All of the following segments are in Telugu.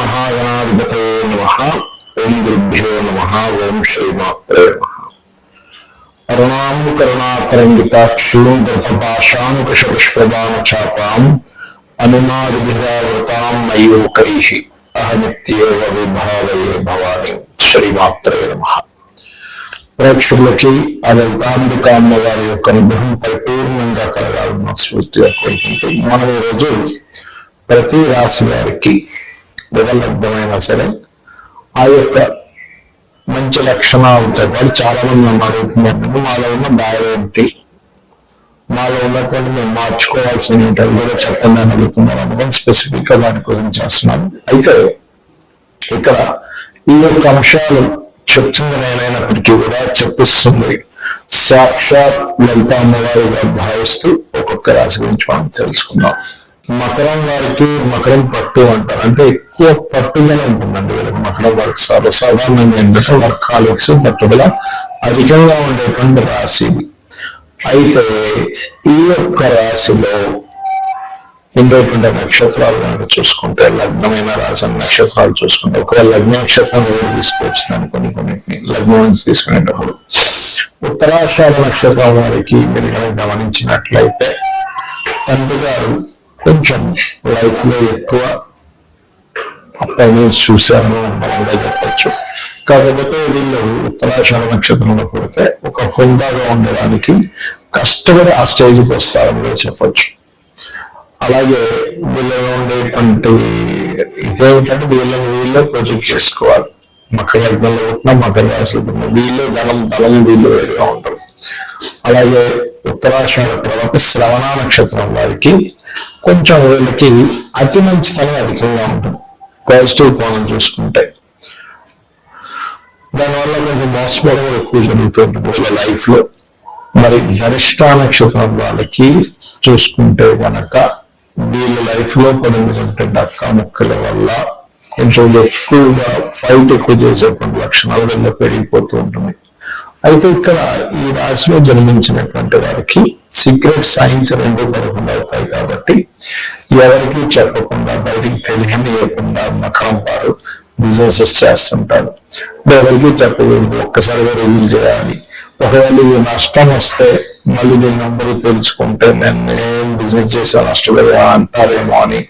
శ్రీమహాగణాధిపతే నమ. ఓం గురుభ్యో నమ. ఓం శ్రీమాత్రే నమ. అరుణాం కరుణాతరంగితాక్షీం గర్భపాశాంకుశపుష్పదాన చాపాం అనుమాదిభిరావృతాం మయూకై అహమిత్యేవ విభావయే భవాని. శ్రీమాత్రే నమ. ప్రేక్షకులకి ఆ లలితాంబిక అమ్మవారి యొక్క అనుగ్రహం పరిపూర్ణంగా కలగాలని స్ఫూర్తిగా కోరుకుంటూ మనం ఈరోజు ప్రతి రాశి వారికి వివలబ్ధమైనా సరే ఆ యొక్క మంచి లక్షణాలతో పాటు చాలా మంది నన్ను మాలో ఉన్న బాధ ఏంటి? మాలో ఉన్నటువంటి మేము మార్చుకోవాల్సిన ఏంటి? కూడా చెప్పండి అని అడుగుతున్నాను. అనుకుని స్పెసిఫిక్గా దాని గురించి చేస్తున్నాను. అయితే ఇక్కడ ఈ యొక్క అంశాలు చెప్తుంది నేనైనప్పటికీ కూడా చెప్పిస్తుంది. సాక్షాత్ లలిత అమ్మవారిగా భావిస్తూ ఒక్కొక్క రాశి గురించి మనం తెలుసుకుందాం. మకరం వారికి మకరం పట్టు అంటారు. అంటే ఎక్కువ పట్టుదల ఉంటుందండి వీళ్ళకి మకరం వారికి. సర్వసాధారణంగా ఏంటంటే వర్క్ కాలిక్స్ పట్టుదల అధికంగా ఉండేటువంటి రాశి అయితే ఈ యొక్క రాశిలో ఉండేటువంటి నక్షత్రాలు కనుక చూసుకుంటే లగ్నమైన రాశి నక్షత్రాలు చూసుకుంటే ఒకవేళ లగ్న నక్షత్రం ఎవరు తీసుకొచ్చిందని కొన్ని కొన్నిటిని? లగ్నం నుంచి తీసుకునేటప్పుడు. ఉత్తరాషాఢ నక్షత్రం వారికి మీరు కనుక గమనించినట్లయితే తండ్రి గారు కొంచెం లైఫ్లో ఎక్కువ అబ్బాయిని చూశారని బలంగా చెప్పచ్చు. కాకపోతే వీళ్ళు ఉత్తరాషాఢ నక్షత్రంలో పుడితే ఒక హోదాగా ఉండడానికి కష్టపడి ఆ స్టేజ్కి వస్తారని చెప్పచ్చు చెప్పొచ్చు. అలాగే వీళ్ళలో ఉండేటువంటి ఇదేమిటంటే వీళ్ళని వీళ్ళే ప్రొజెక్ట్ చేసుకోవాలి. మకర లగ్నంలో ఉంటున్నా మకర రాశిలో ఉంటున్నా వీళ్ళు బలం బలం వీళ్ళు వేరుగా ఉంటారు. అలాగే ఉత్తరాషాఢ తర్వాత శ్రవణ నక్షత్రం వారికి కొంచెం వీళ్ళకి అతి మంచితనం అధికంగా ఉంటుంది. పాజిటివ్ కోణం చూసుకుంటే. దానివల్ల కొంచెం మోసపోవడం ఎక్కువ జరుగుతుంటుంది వీళ్ళ లైఫ్లో. మరి ధనిష్ట నక్షత్రం వాళ్ళకి చూసుకుంటే కనుక వీళ్ళ లైఫ్లో పడినటువంటి డక్కా ముక్కల వల్ల కొంచెం ఎక్కువగా ఫైట్ ఎక్కువ చేసేటువంటి లక్షణాలు వెళ్ళ పెరిగిపోతూ ఉంటుంది. అయితే ఇక్కడ ఈ రాశిలో జన్మించినటువంటి వారికి సీక్రెట్ సైన్స్ రెండు పదకొండు అవుతాయి కాబట్టి ఎవరికి చెప్పకుండా బయటికి తెలియనియకుండా మకరం వారు బిజినెసెస్ చేస్తుంటారు. ఎవరికి చెప్పకూడదు ఒక్కసారిగా రివీల్ చేయాలి. ఒకవేళ ఇది నష్టం వస్తే మళ్ళీ దీన్ని నెంబర్ తెలుసుకుంటే నేను ఏం బిజినెస్ చేసా నష్టపోయా అంటారేమో అని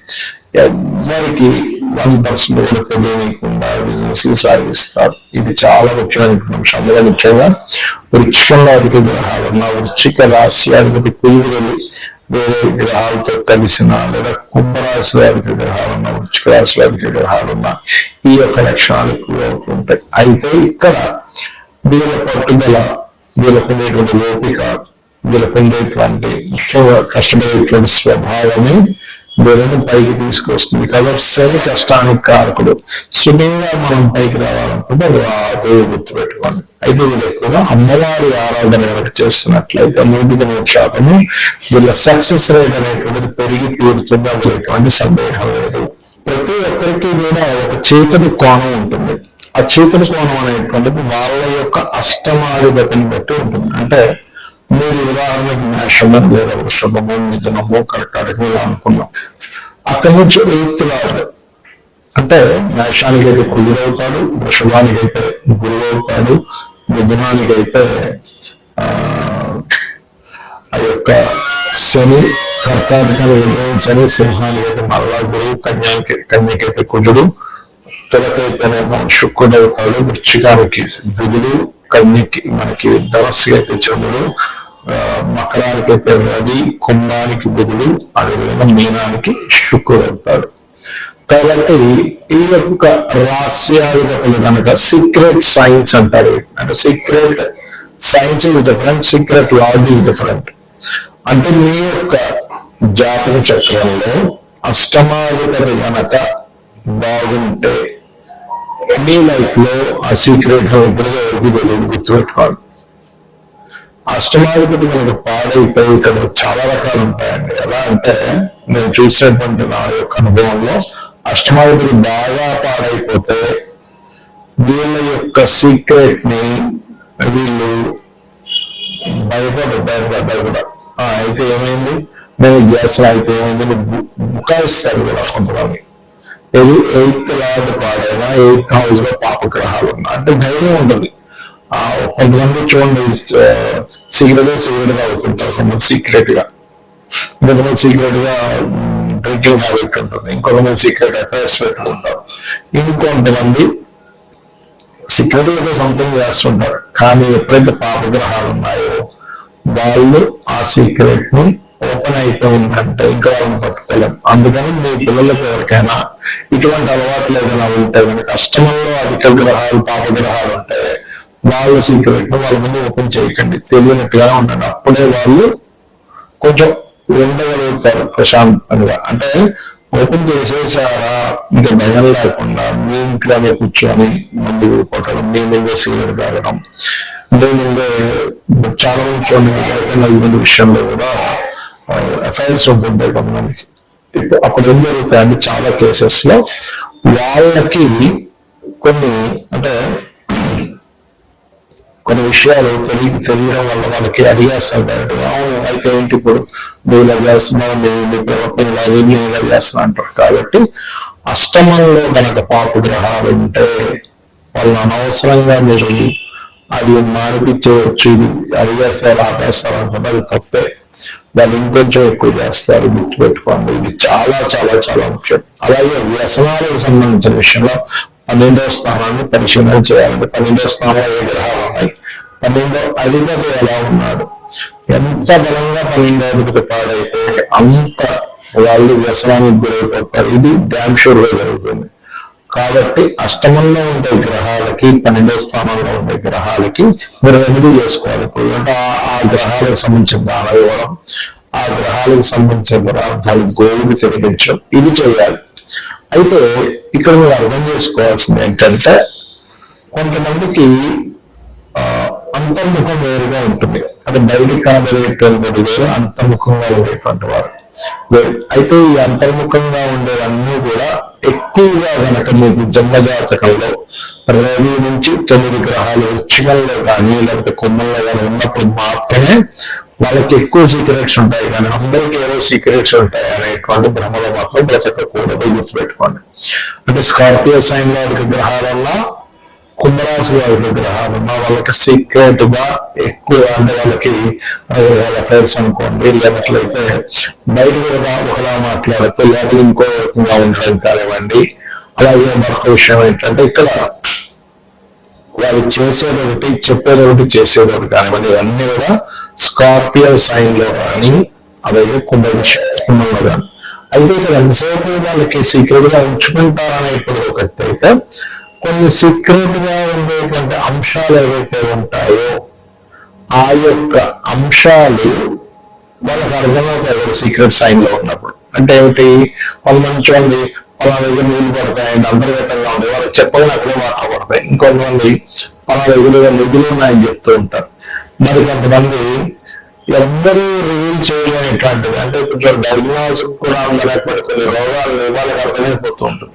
ఎవరికి వన్ పర్సన్ కూడా తెలియకుండా బిజినెస్ సాగిస్తారు. ఇది చాలా ముఖ్యమైన అంశం అందులో ముఖ్యంగా వృక్షంలో అధిక గ్రహాలు ఉన్న వృచ్చిక రాశి అధిపతి కుయుడులు వేరే గ్రహాలతో కలిసిన లేదా కుంభరాశిలో అధిక గ్రహాలు ఉన్న వృక్షిక రాశిలో అధిక గ్రహాలు ఉన్న ఈ యొక్క లక్షణాలు ఎక్కువగా అవుతుంటాయి అయితే ఇక్కడ వీళ్ళ పట్టుదల వీళ్ళకు ఉండేటువంటి ఓపిక వీళ్ళకు ఉండేటువంటి ముఖ్యంగా కష్టమైనటువంటి స్వభావమే వీళ్ళని పైకి తీసుకొస్తుంది. కాబట్టి శ్రమ కష్టానికి కారకుడు. సుఖంగా మనం పైకి రావాలనుకుంటే రాజు గుర్తుపెట్టుకోండి అయితే వీళ్ళు ఎక్కువగా అమ్మవారి ఆరాధన కనుక చేస్తున్నట్లయితే నూటికి నూరు శాతము వీళ్ళ సక్సెస్ రేట్ అనేటువంటిది పెరిగి తీరుతుంది అనేటువంటి సందేహం లేదు. ప్రతి ఒక్కరికి కూడా ఒక చీకటి కోణం ఉంటుంది. ఆ చీకటి కోణం అనేటువంటిది వాళ్ళ యొక్క అష్టమాధిపతిని బట్టి ఉంటుంది. అంటే మీరు ఉదాహరణకి మేషము లేదా వృషభము మిథునము కర్కాటకం ఇలా అనుకున్నాం. అక్కడి నుంచి ఎయిత్ లార్డ్ అంటే మేషానికి అయితే కుదురవుతాడు వృషభానికి అయితే గురువు అవుతాడు మిథునానికి అయితే ఆ యొక్క శని కర్కాటకాలు శని సింహానికి అయితే మరలా గురువు కన్యానికి కన్యకైతే కుజుడు తులకైతేనేమో శుక్రుడు అవుతాడు వృచ్చికానికి బుధుడు కన్యకి మనకి ధనస్సు అయితే చంద్రుడు మకరానికి అయితే రవి కుంభానికి బుధుడు అదేవిధంగా మీనానికి శుక్రుడు అవుతాడు కాబట్టి ఈ యొక్క రహస్యాధిపతులు కనుక సీక్రెట్ సైన్స్ అంటారు. అంటే secret science is different secret lad is different అంటే మీ యొక్క జాతక చక్రంలో అష్టమాధిపతి కనుక బాగుంటే మీ లైఫ్లో ఆ సీక్రెట్ ఇప్పుడు ఎవరికి తెలియదు గుర్తుపెట్టుకోవాలి. అష్టమాధిపతి మనకు పాడైతే ఇక్కడ చాలా రకాలు ఉంటాయండి. ఎలా అంటే నేను చూసినటువంటి నా యొక్క అనుభవంలో అష్టమాధిపతి బాగా పాడైపోతే వీళ్ళ యొక్క సీక్రెట్ని వీళ్ళు భయపడ్డారు భయపడ్డారు కూడా. ఆ, అయితే ఏమైంది? నేను చేస్తున్నా అయితే ఏమైంది? బుకాయిస్తారు కూడా కొంతమంది. ఇది ఎయిత్ లాడ్ పాడైనా ఎయిత్ హౌస్లో పాపగ్రహాలు ఉన్నా. అంటే ధైర్యం ఉంటుంది. కొంతమంది చూడండి సీక్రెట్గా సీక్రెట్గా అవుతుంటారు కొంతమంది సీక్రెట్గా. కొంతమంది సీక్రెట్గా డ్రింకింగ్ హ్యాబిట్ ఉంటుంది. ఇంకొంతమంది సీక్రెట్ అఫైర్స్ పెట్టుకుంటారు. ఇంకొంతమంది సీక్రెట్గా సంథింగ్ చేస్తుంటారు. కానీ ఎప్పుడైతే పాపగ్రహాలు ఉన్నాయో వాళ్ళు ఆ సీక్రెట్ని ఓపెన్ అయిపోయిందంటే ఇంకా వాళ్ళని పట్టుకోలేం. అందుకని మీ పిల్లలకు ఎవరికైనా ఇటువంటి అలవాట్లు ఏదైనా ఉంటే కనుక అష్టమంలో అధిక గ్రహాలు పాపగ్రహాలు ఉంటాయి వాళ్ళ సీక్రెట్ వాళ్ళ ముందు ఓపెన్ చేయకండి. తెలియనట్టుగా ఉండండి అప్పుడే వాళ్ళు కొంచెం ఉండగలుగుతారు ప్రశాంతంగా. అంటే ఓపెన్ చేసేసారా? ఇంకా భయం లేకుండా మీ ఇంట్లోనే కూర్చొని మందు కొట్టడం మీ ముందే సిగరెట్ తాగడం మీ ముందే చాలా మంది చూడండి గర్ల్ఫ్రెండ్ హస్బెండ్ విషయంలో కూడా ఎఫ్ఐఆర్స్ ఉంటుంటాయి కొంతమందికి. ఇప్పుడు అక్కడ ఏం జరుగుతాయంటే చాలా కేసెస్లో వాళ్ళకి కొన్ని అంటే కొన్ని విషయాలు తెలియ తెలియడం వల్ల వాళ్ళకి అడిగేస్తుంటారు అవును అయితే ఏంటి ఇప్పుడు? నువ్వు ఇలా చేస్తున్నావు నువ్వు ఇలా ఇలా అంటారు. కాబట్టి అష్టమంలో కనుక పాపు గ్రహాలు ఉంటే వాళ్ళు అనవసరంగా మీరు అది మానిపించవచ్చు ఇది అడిగేస్తారు ఆపేస్తారు అనుకుంటే అది తప్పే. దాన్ని ఇంకొంచెం ఎక్కువ చేస్తారు గుర్తుపెట్టుకోండి. ఇది చాలా చాలా చాలా ముఖ్యం. అలాగే వ్యసనాలకు సంబంధించిన విషయంలో పన్నెండవ స్థానాన్ని పరిశీలన చేయాలంటే పన్నెండవ స్థానంలో ఏ గ్రహాలు ఉన్నాయి? పన్నెండో అధిపతి ఎలా ఉన్నాడు ఎంత బలంగా పన్నెండో అధిపతి పాడైతే అంత వాళ్ళు వ్యసనానికి గురైపోతారు ఇది డ్యామ్ షూర్గా జరుగుతుంది. కాబట్టి అష్టమంలో ఉండే గ్రహాలకి పన్నెండవ స్థానంలో ఉండే గ్రహాలకి మీరు రెమెడీ చేసుకోవాలి. అంటే ఆ- గ్రహాలకు సంబంధించిన దానం ఇవ్వడం ఆ గ్రహాలకు సంబంధించిన పదార్థాలు గోవుకి తిరిగించడం ఇది చేయాలి. అయితే ఇక్కడ మీరు అర్థం చేసుకోవాల్సింది ఏంటంటే కొంతమందికి అంతర్ముఖం వేరుగా ఉంటుంది. అంటే బయటికి కనబడేటువంటి వేరు అంతర్ముఖంగా ఉండేటువంటి వారు. వేరు అయితే ఈ అంతర్ముఖంగా ఉండేవన్నీ కూడా ఎక్కువగా కనుక మీకు జన్మజాతకంలో రవి నుంచి తొమ్మిది గ్రహాలు వృచ్చికంలో కానీ లేకపోతే కొమ్మల్లో కానీ ఉన్నప్పుడు మాత్రమే వాళ్ళకి ఎక్కువ సీక్రెట్స్ ఉంటాయి. కానీ అందరికీ ఏదో సీక్రెట్స్ ఉంటాయి అనేటువంటి భ్రమలో మాత్రం బ్రతకకూడదు గుర్తుపెట్టుకోండి. అంటే స్కార్పియో సైన్లో గ్రహాలన్నా కుంభరాశి వారికి గ్రహాలు ఉన్న వాళ్ళకి సీక్రెట్గా ఎక్కువ అంటే వాళ్ళకి వాళ్ళ అఫైర్స్ అనుకోండి లేనట్లయితే బయట కూడా ఒకలా మాట్లాడితే లేకపోతే ఇంకో రకంగా ఉండడం కానివ్వండి. అలాగే మరొక విషయం ఏంటంటే ఇక్కడ వారు చేసేది ఒకటి చెప్పేది ఒకటి చేసేది ఒకటి కానివ్వండి. ఇవన్నీ కూడా స్కార్పియో సైన్లో కానీ అలాగే కుంభ కుంభంలో కానీ. అయితే ఇక్కడ ఎంతసేపు వాళ్ళకి సీక్రెట్గా ఉంచుకుంటారనేటువంటి ఒక అయితే కొన్ని సీక్రెట్గా ఉండేటువంటి అంశాలు ఏవైతే ఉంటాయో ఆ యొక్క అంశాలు వాళ్ళకి అర్థమవుతాయి సీక్రెట్ సైన్లో ఉన్నప్పుడు. అంటే ఏమిటి? వాళ్ళు మంచి ఉంది పలా దగ్గర నీళ్ళు పడతాయండి అంతర్గతంగా ఉంది వాళ్ళకి చెప్పగానే అట్లే మాట్లాడతాయి ఇంకొంతమంది పలా దగ్గర నిధులు ఉన్నాయని చెప్తూ ఉంటారు. మరి కొంతమంది ఎవ్వరూ రివీల్ చేయలేనిటువంటిది. అంటే కొంచెం డయాగ్నోస్ కూడా ఉండలేకపోతే కొన్ని రోగాలు వాళ్ళకి అర్థమైపోతూ ఉంటుంది